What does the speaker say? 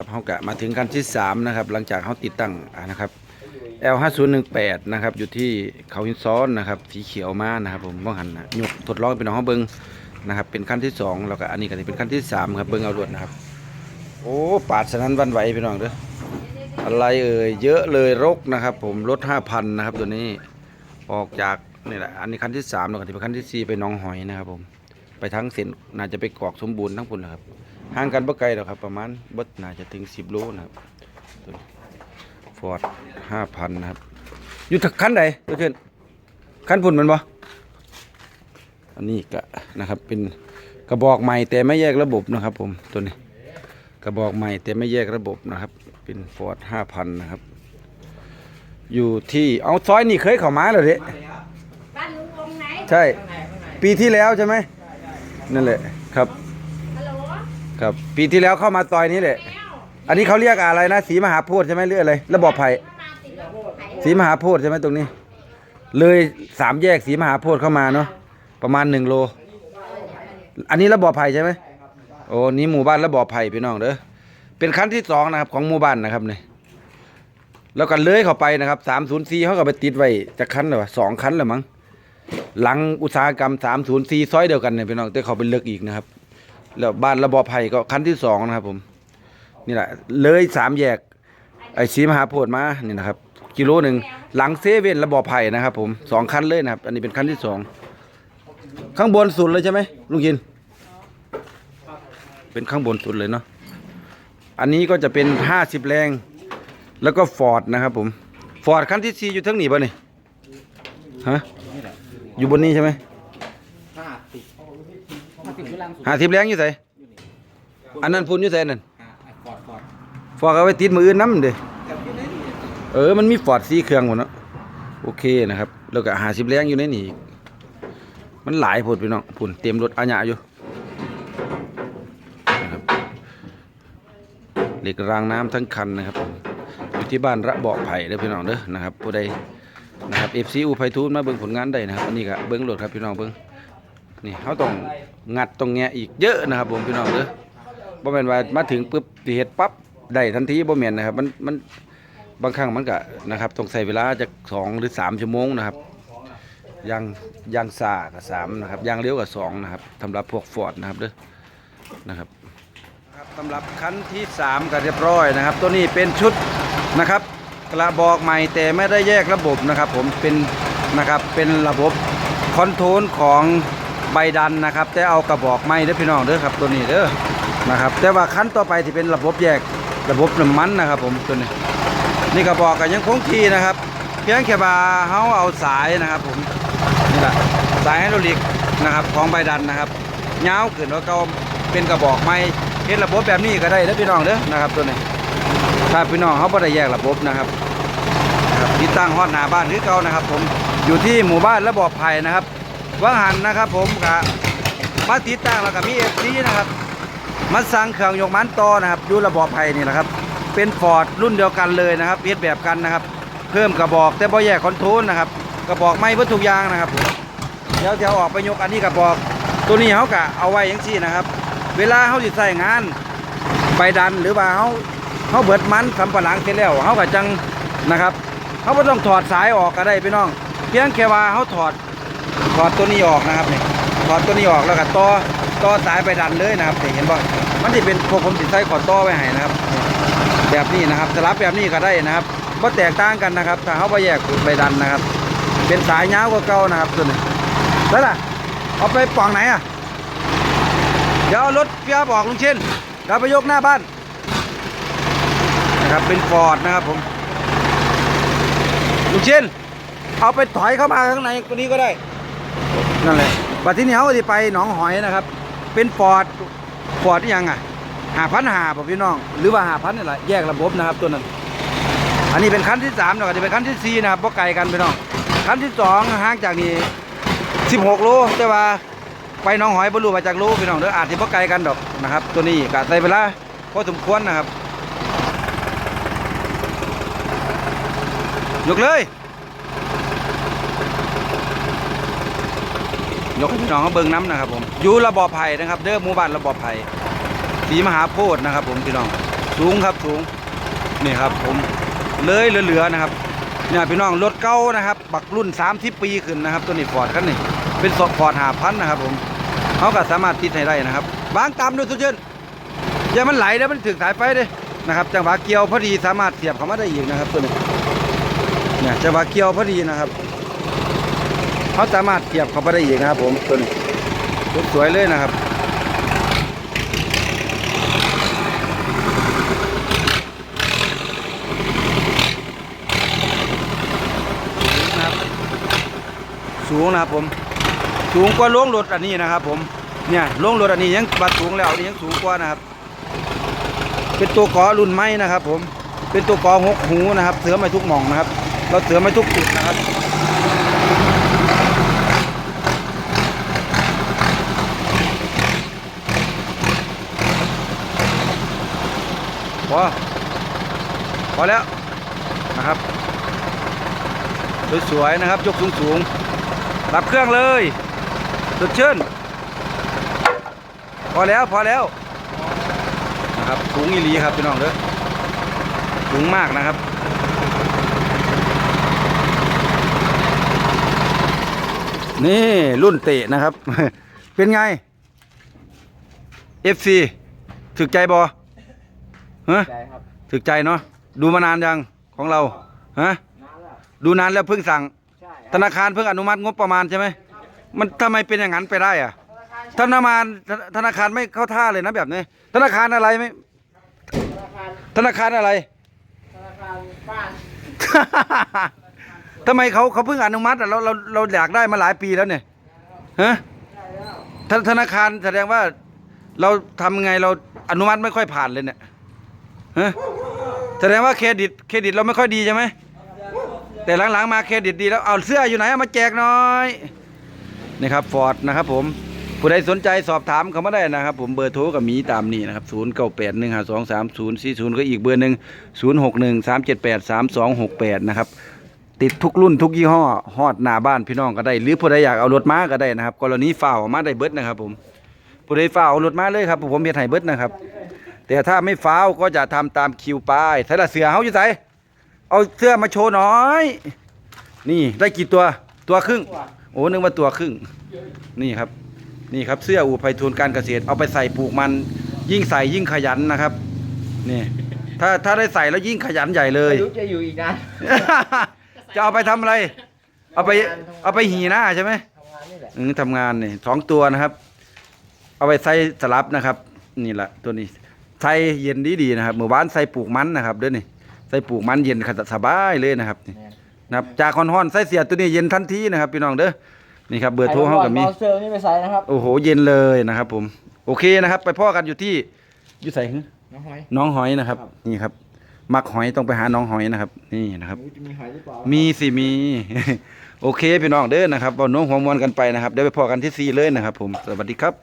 ครับเขากะมาถึงคันที่สามนะครับ หลังจากเขาติดตั้งนะครับ L5018 นะครับ อยู่ที่เขาหินซ้อนนะครับ สีเขียวมานะครับ ผมว่างหันนะยกทดลองเป็นน้องเขาเบิงนะครับ เป็นขั้นที่สองแล้วก็อันนี้ก็จะเป็นขั้นที่สามครับเบิงเอารวดนะครับ โอ้ปาดสนั้นวันไหวพี่น้องเด้ออะไรเอ่ยเยอะเลยรกนะครับ ผมรถห้าพันนะครับ ตัวนี้ออกจากนี่แหละอันนี้ขั้นที่สามแล้วก็จะเป็นขั้นที่สี่ไปน้องหอยนะครับ ผม ไปทั้งเส้นน่าจะไปกรอกสมบูรณ์ทั้งพุ่นนะครับ ห่างกันบ่ไกลหรอกครับ ประมาณบ่น่าจะถึง10โลนะครับฟอร์ด5,000นะครับ อยู่ทักคันใดตัวเช่นคันพุ่นมันบ่อันนี้ก็นะครับเป็นกระบอกใหม่แต่ไม่แยกระบบนะครับ ผมตัวนี้ กระบอกใหม่แต่ไม่แยกระบบนะครับ เป็นฟอร์ด5,000นะครับ อยู่ที่เอาซอยนี่เคยเข้ามาแล้วเด้บ้านลุงวงไหนใช่ ปีที่แล้วใช่ไหมนั่นแหละครับฮัลโหล ครับ ปีที่แล้วเข้ามาซอยนี้แหละ อันนี้เขาเรียกอะไรนะสีมหาโพธิ์ใช่ไหมหรืออะไรระบบไผ่สีมหาโพธิ์ใช่ไหมตรงนี้ เลยสามแยกสีมหาโพธิ์เข้ามาเนาะประมาณหนึ่งโล อันนี้ระบบไผ่ใช่ไหมโอ้นี่หมู่บ้านระบบไผ่พี่น้องเด้อเป็นขั้นที่สองนะครับของหมู่บ้านนะครับเนี่ยแล้วก็เลื้อยเข้าไปนะครับสามศูนย์สี่เขาก็ไปติดไว้จะคันหรือวะสองคันหรือมั้งหลังอุตสาหกรรมสามศูนย์สี่ซอยเดียวกันเนี่ยพี่น้องแต่เขาไปเลือกอีกนะครับ แล้วบ้านระบบไผ่ก็คันที่สองนะครับ ผม นี่แหละ เลยสามแยก ไอ้สีมหาโพธิ์มานี่นะครับ กิโลหนึ่งหลังเซเว่นระบอบไผ่นะครับ ผมสองคันเลยนะครับ อันนี้เป็นคันที่สองข้างบนสุดเลยใช่ไหมลุงยิน เป็นข้างบนสุดเลยเนาะอันนี้ก็จะเป็นห้าสิบแรง แล้วก็ฟอร์ดนะครับ ผมฟอร์ดคันที่สี่อยู่ทั้งนี้ป่ะนี่ฮะอยู่บนนี้ใช่ไหม ห้าสิบคือลังสุดห้าสิบแรงอยู่ไหนอันนั้นพุ่นอยู่ไหนนั่นอ่าอะกอดกอดฟอร์ดเอาไว้ติดมืออื่นน้ำเด้แต่ที่ไหนนี่เออมันมีฟอร์ดสีเครื่องหมดเนาะโอเคนะครับ แล้วก็หาสิบแรงอยู่ในนี่อีกมันหลายผดพี่น้องผุนเต็มรถอาญาอยู่นะครับเหล็กรางน้ำทั้งคันนะครับอยู่ที่บ้านระเบาะไผ่เด้อพี่น้องเด้อนะครับผู้ใดนะครับเอฟซีอูไพทูนมาเบิ่งผลงานได้นะครับอันนี้ก็เบิ่งรถครับพี่น้องเบิ่ง นี่เขาต้องงัดต้องแงะอีกเยอะนะครับผมพี่น้องเด้อบ่แม่นว่ามาถึงปุ๊บสิเฮ็ดปั๊บได้ทันทีบ่แม่นนะครับมันมันบางครั้งมันก็นะครับต้องใส่เวลาจากสองหรือสามชั่วโมงนะครับยางยางซากับสามนะครับยางเลี้ยวกับสองนะครับสำหรับพวกฟอร์ดนะครับเด้อนะครับครับสำหรับคันที่สามก็เรียบร้อยนะครับ ตัวนี้เป็นชุดนะครับ กระบอกใหม่แต่ไม่ได้แยกระบบนะครับ ผมเป็นนะครับเป็นระบบคอนโทรลของ ใบดันนะครับ แต่เอากระบอกไม้เด้อพี่น้องเด้อครับตัวนี้เด้อนะครับ แต่ว่าคันต่อไปที่เป็นระบบแยกระบบน้ำมันนะครับผมตัวนี้นี่ก็บอกกันยังคงที่นะครับ เพียงแค่ว่าเขาเอาสายนะครับผมนี่แหละสายไฮดรอลิกนะครับของใบดันนะครับยาวขึ้นแล้วก็เป็นกระบอกไม้เห็นระบบแบบนี้ก็ได้เด้อพี่น้องเด้อนะครับตัวนี้ถ้าพี่น้องเขาไม่ได้แยกระบบนะครับที่ตั้งฮอดหน้าบ้านคือเก่านะครับ ผมอยู่ที่หมู่บ้านระบอบไผ่นะครับ ว่าหันนะครับผมกับมาติดตั้งแล้วก็มีเอฟซีนะครับมาสั่งเครื่องยกมันต่อนะครับยูระบอบไผ่นี่แหละครับ เป็นฟอร์ดรุ่นเดียวกันเลยนะครับเพียแบบกันนะครับ เพิ่มกระบอกแต่บ่แยกคอนโทรลนะครับกระบอกไม่เพื่อทุกอย่างนะครับเดี๋ยวจะเอาออกไปยกอันนี้กระบอก ตัวนี้เขากะเอาไว้ย่างที่นะครับ เวลาเขาสิใส่งานใบดันหรือว่าเขาเขาเบิดมันสำปะหลังเสร็จแล้วเขาก็จังนะครับเขาไม่ต้องถอดสายออกก็ได้พี่น้อง เพียงแค่ว่าเขาถอด ถอดตัวนี้ออกนะครับนี่ถอดตัวนี้ออกแล้วก็ต่อต่อสายไปดันเลยนะครับเห็นบ่มันจะเป็นพวกผมติดใส่ขอต่อไว้ให้นะครับ แบบนี้นะครับสลับแบบนี้ก็ได้นะครับว่าแตกต่างกันนะครับถ้าเขาไปแยกใบดันนะครับ เป็นสายยาวกว่าเก่านะครับตัวนี้แล้วล่ะเอาไปปล่องไหนอะเดี๋ยวรถเพียบออกลุงเช่นเราไปยกหน้าบ้านนะครับเป็นฟอร์ดนะครับผมลุงเช่นเอาไปถอยเข้ามาข้างในตัวนี้ก็ได้ นั่นแหละบัดที่นี้เขาจะไปหนองหอยนะครับ เป็นฟอร์ดฟอร์ดที่ยังอะหาพันหาผมพี่น้อง หรือว่าหาพันนี่แหละแยกระบบนะครับตัวนั้น อันนี้เป็นขั้นที่สามแล้วก็จะเป็นขั้นที่สี่นะครับเพราะไกลกันพี่น้องขั้นที่สองห่างจากนี้สิบหกโลแต่ว่าไปน้องหอยบรรลุมาจากโลพี่น้องเด้ออาจจะเพราะไกลกันดอกนะครับ ตัวนี้กะใส่เวลาพอสมควรนะครับยกเลย ยกให้พี่น้องเขาเบิ่งน้ำนะครับผมอยู่ระบอบไผ่นะครับ เด้อหมู่บ้านระบอบไผ่สีมหาโพธิ์นะครับ ผมพี่น้องสูงครับสูงนี่ครับ ผมเลยเหลือๆนะครับเนี่ยพี่น้องรถเก่านะครับ บักรุ่น 30 ปีขึ้นนะครับ ตัวนี้ฟอร์ดคันนี้เป็นสฟอร์ดหาพันนะครับผมเขาก็สามารถติดให้ได้นะครับวางตามด้วยสุดเชิญอย่ามันไหลแล้วมันถึงสายไฟเด้นะครับ จังหวะเกี่ยวพอดีสามารถเสียบเข้ามาได้อีกนะครับ ตัวนี้เนี่ยจังหวะเกี่ยวพอดีนะครับ เขาสามารถเสียบเข้าไปได้อีกนะครับ ผมตัวนี้สวยเลยนะครับสูงนะครับผมสูงกว่าโล่งรถอันนี้นะครับ ผมเนี่ยโล่งรถอันนี้ยังบัดสูงแล้วอันนี้ยังสูงกว่านะครับ เป็นตัวกอรุ่นไม้นะครับ ผมเป็นตัวกอหกหูนะครับ เสือไม่ทุกหม่องนะครับ เราเสือไม่ทุกจุดนะครับ พอพอแล้วนะครับ สวยๆนะครับยกสูงสูงๆรับเครื่องเลยสดชื่นพอแล้วพอแล้วนะครับสูงอีหลีครับพี่น้องเด้อสูงมากนะครับนี่รุ่นเตะนะครับ เป็นไง FC ถึกใจบอ ฮะใจครับถึกใจเนาะดูมานานยังของเราฮะนานแล้วดูนานแล้วเพิ่งสั่ง ใช่ธนาคารเพิ่งอนุมัติงบประมาณใช่ไหมมันทำไมเป็นอย่างนั้นไปได้อะธนาคารธนาคารไม่เข้าท่าเลยนะแบบนี้ ธนาคารอะไรไม่ธนาคารธนาคารอะไร ธนาคารบ้านทำไมเขาเขาเพิ่งอนุมัติอะเราเราเราอยากได้มาหลายปีแล้วเนี่ยฮะได้แล้วธธนาคารแสดงว่าเราทำไงเราอนุมัติไม่ค่อยผ่านเลยเนี่ย ฮะแสดงว่าเครดิตเครดิตเราไม่ค่อยดีใช่ไหมแต่หลังๆมาเครดิตดีแล้วเอาเสื้ออยู่ไหนเอามาแจกหน่อยนี่ครับฟอร์ดนะครับผมผู้ใดสนใจสอบถามเขามาได้นะครับ ผมเบอร์โทรกับมีตามนี้นะครับ0 9 8 1 5 2 3 0 4 0 ก็อีกเบอร์หนึ่ง0 6 1 3 7 8 3 2 6 8 นะครับ ติดทุกรุ่นทุกยี่ห้อฮอดหน้าบ้านพี่น้องก็ได้ หรือผู้ใดอยากเอารถม้าก็ได้นะครับกรณีฝ่าวมาได้เบิดนะครับผมผู้ใดฝ่าวเอารถม้าเลยครับผมเฮ็ดให้เบิดนะครับ แต่ถ้าไม่ฟ้าวก็จะทำตามคิวป้ายใส่ละเสือเฮาอยู่ไสเอาเสื้อมาโชว์หน่อย นี่ได้กี่ตัวตัวครึ่ง โอ้นึกว่าตัวครึ่ง นี่ครับ นี่ครับเสื้ออู่ไพฑูรย์การเกษตร เอาไปใส่ปลูกมัน ยิ่งใส่ยิ่งขยันนะครับ นี่ ถ้าถ้าได้ใส่แล้วยิ่งขยันใหญ่เลยไม่รู้จะอยู่อีกนานจะเอาไปทำอะไร เอาไปเอาไปหีหน้าใช่ไหมทำงานนี่แหละอืมทำงานนี่สองตัวนะครับ เอาไปใส่สลับนะครับ นี่แหละตัวนี้ ใส่เย็นดีดีๆนะครับเมื่อวานใส่ปลูกมันนะครับเด้อนี่ใส่ปลูกมันเย็นขัดสบายเลยนะครับนี่แม่นนะครับจากคอนฮ้อนใส่เสียตัวนี้เย็นทันทีนะครับพี่น้องเด้อนี่ครับเบอร์โทรเขากับมีเอาเซอร์นี่ไปใส่นะครับโอ้โหเย็นเลยนะครับ ผมโอเคนะครับ ไปพ่อกันอยู่ที่อยู่ใส่น้องหอยน้องหอยนะครับครับ นี่ครับมักหอยต้องไปหาน้องหอยนะครับ นี่นะครับไม่รู้จะมีหอยหรือเปล่ามีสิมีโอเคพี่น้องเด้อนะครับเอาน้องหัวมวนกันไปนะครับเดี๋ยวไปพอกันที่ซีเลยนะครับ ผมสวัสดีครับ